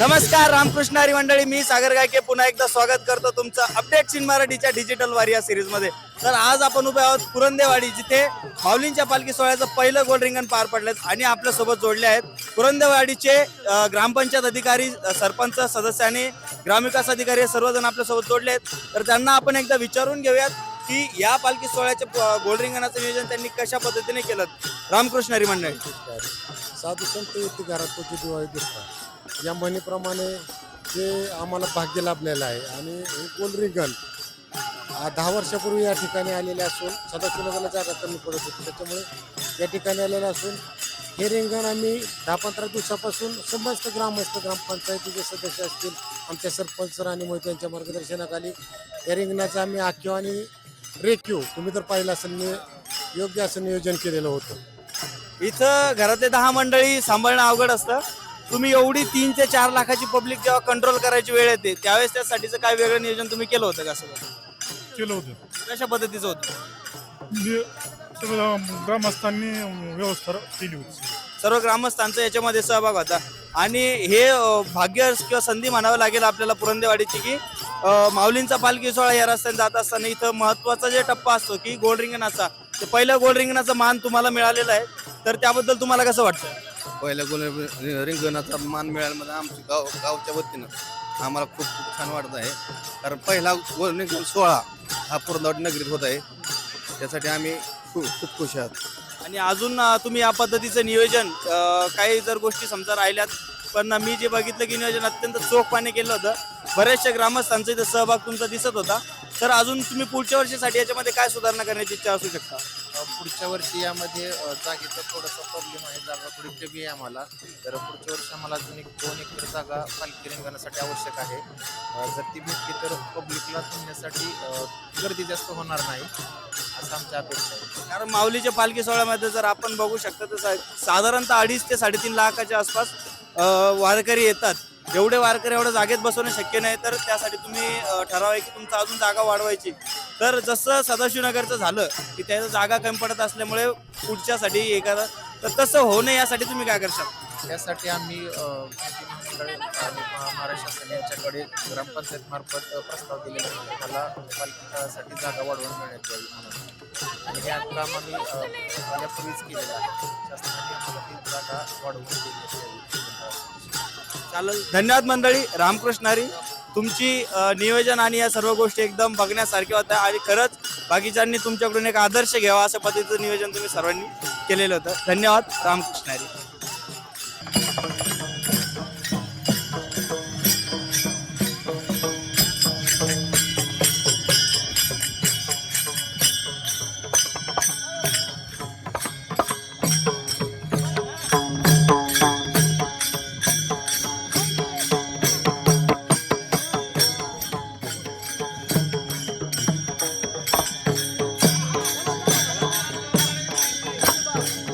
नमस्कार रामकृष्ण हरी मंडळी. मी सागर गायके. पुन्हा एकदा स्वागत करतो तुमचं अपडेट सिन मराठीच्या डिजिटल वारिया सिरीजमध्ये. तर आज आपण उभे आहोत पुरंदेवाडी जिथे माऊलींच्या पालखी सोहळ्याचं पहिलं गोल रिंगण पार पडलेत आणि आपल्यासोबत जोडले आहेत पुरंदेवाडीचे ग्रामपंचायत अधिकारी सरपंच सदस्य आणि ग्रामविकास अधिकारी हे सर्वजण आपल्यासोबत जोडले आहेत. तर त्यांना आपण एकदा विचारून घेऊयात की या पालखी सोहळ्याच्या गोल रिंगणाचं नियोजन त्यांनी कशा पद्धतीने केलं? रामकृष्ण हरी मंडळी. साधू संत घरात दिवाळी दिसतात? या म्हणीप्रमाणे जे आम्हाला भाग्य लाभलेलं आहे. आणि हे गोल रिंगण दहा वर्षापूर्वी या ठिकाणी आलेले असून सदाशिवनगरला जागा कमी पडत होती. त्याच्यामुळे या ठिकाणी आलेलं असून हे रिंगण आम्ही दहा पंधरा दिवसापासून समस्त ग्रामस्थ ग्रामपंचायतीचे सदस्य असतील आमच्या सरपंच सर आणि मोहित यांच्या मार्गदर्शनाखाली या रिंगणाचं आम्ही आखीव आणि रेक्यू तुम्ही तर पाहिलं असेल मी योग्य असं नियोजन केलेलं होतं. इथं घरातले दहा मंडळी सांभाळणं अवघड असतं. तुम्ही एवढी तीन ते चार लाखाची पब्लिक जेव्हा कंट्रोल करायची वेळ येते त्यावेळेस त्यासाठीचं काय वेगळं नियोजन तुम्ही केलं होतं का सगळं? केलं होतं. कशा पद्धतीचं होतं? नि- सगळं ग्रामस्थांनी व्यवस्था केली होती. सर्व ग्रामस्थांचा याच्यामध्ये सहभाग होता. आणि हे अं, भाग्य किंवा संधी म्हणावं लागेल आपल्याला पुरंदेवाडीची की अं, माऊलींचा पालखी सोहळा या रस्त्याने जात असताना इथं महत्त्वाचा जे टप्पा असतो की गोल रिंगणाचा ते पहिल्या गोल रिंगणाचा मान तुम्हाला मिळालेला आहे. तर त्याबद्दल तुम्हाला कसं वाटतं? पहिल्या गोल रिंगणाचा मान मिळाल्यामध्ये आमच्या गाव गावच्या वतीनं आम्हाला खूप खूप छान वाटत आहे. कारण पहिला गोल रिंगण सोहळा हा पुरंदावट नगरीत होत आहे. त्यासाठी आम्ही खूप खूप खुश आहोत. आणि अजून तुम्ही या पद्धतीचं नियोजन काही जर गोष्टी समजा राहिल्यात पण मी जे बघितलं की नियोजन अत्यंत चोखपाने केलं होतं. बऱ्याचशा ग्रामस्थांचा इथं सहभाग तुमचा दिसत होता. तर अजून तुम्ही पुढच्या वर्षीसाठी याच्यामध्ये काय सुधारणा करण्याची इच्छा असू शकता? पुढच्या वर्षी यामध्ये जागेचा थोडासा प्रॉब्लेम आहे जागा थोडी कमी आहे आम्हाला. तर पुढच्या वर्षी आम्हाला अजून एक दोन एकर जागा पालखी रिंगणासाठी आवश्यक आहे. जर ती भेटली तर पब्लिकला थांबण्यासाठी गर्दी जास्त होणार नाही असं आमच्या अपेक्षा आहे. कारण माऊलीच्या पालखी सोहळ्यामध्ये जर आपण बघू शकता तर सा- साधारणतः अडीच ते साडेतीन लाखाच्या आसपास वारकरी येतात. एवढे वारकरी एवढ्या जागेत बसवणं शक्य नाही तर त्यासाठी तुम्ही अं, ठराव आहे की तुमचा अजून जागा वाढवायची. तर जसं सदाशिवनगरचं झालं की त्याचं जागा कमी पडत असल्यामुळे पुढच्यासाठी करा तर तसं होऊ नये यासाठी तुम्ही काय करशाल? त्यासाठी आम्ही अ, माहिती महामंडळ आणि महा- महाराष्ट्र शासन यांच्याकडे ग्रामपंचायत मार्फत अ, प्रस्ताव दिलेला आहे. मला पालखी काळासाठी जागा वाढवून मिळण्यात यावी म्हणून. आणि हे काम आम्ही अ, यापूर्वीच केलेलं आहे. शासनाने आम्हाला ती जागा वाढवून यावी. चालेल. धन्यवाद मंडळी. रामकृष्ण हरी. तुमची नियोजन आणि या सर्व गोष्टी एकदम बघण्यासारख्या होत्या आणि खरंच बाकीच्यांनी तुमच्याकडून एक आदर्श घ्यावा अशा पद्धतीचं नियोजन तुम्ही सर्वांनी केलेलं होतं. धन्यवाद. रामकृष्ण हरी.